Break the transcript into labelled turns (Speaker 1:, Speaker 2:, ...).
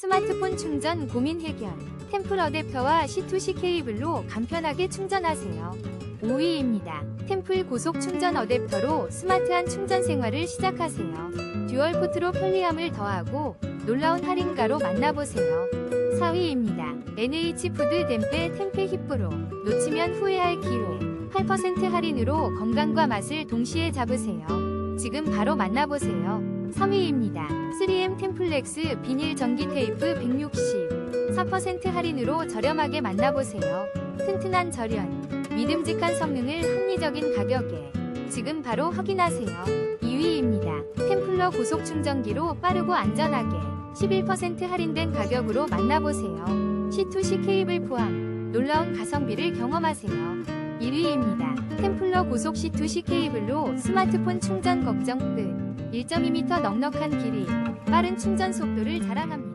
Speaker 1: 스마트폰 충전 고민 해결. 템플 어댑터와 C2C 케이블로 간편하게 충전하세요. 5위입니다. 템플 고속 충전 어댑터로 스마트한 충전 생활을 시작하세요. 듀얼 포트로 편리함을 더하고 놀라운 할인가로 만나보세요. 4위입니다. NH 푸드 덴페 템페 힙브로 놓치면 후회할 기회. 8% 할인으로 건강과 맛을 동시에 잡으세요. 지금 바로 만나보세요. 3위입니다. 3M 템플렉스 비닐 전기 테이프 160. 4% 할인으로 저렴하게 만나보세요. 튼튼한 절연, 믿음직한 성능을 합리적인 가격에 지금 바로 확인하세요. 2위입니다. 템플러 고속 충전기로 빠르고 안전하게 11% 할인된 가격으로 만나보세요. C2C 케이블 포함 놀라운 가성비를 경험하세요. 1위입니다. 템플러 고속 C2C 케이블로 스마트폰 충전 걱정 끝. 1.2m 넉넉한 길이, 빠른 충전 속도를 자랑합니다.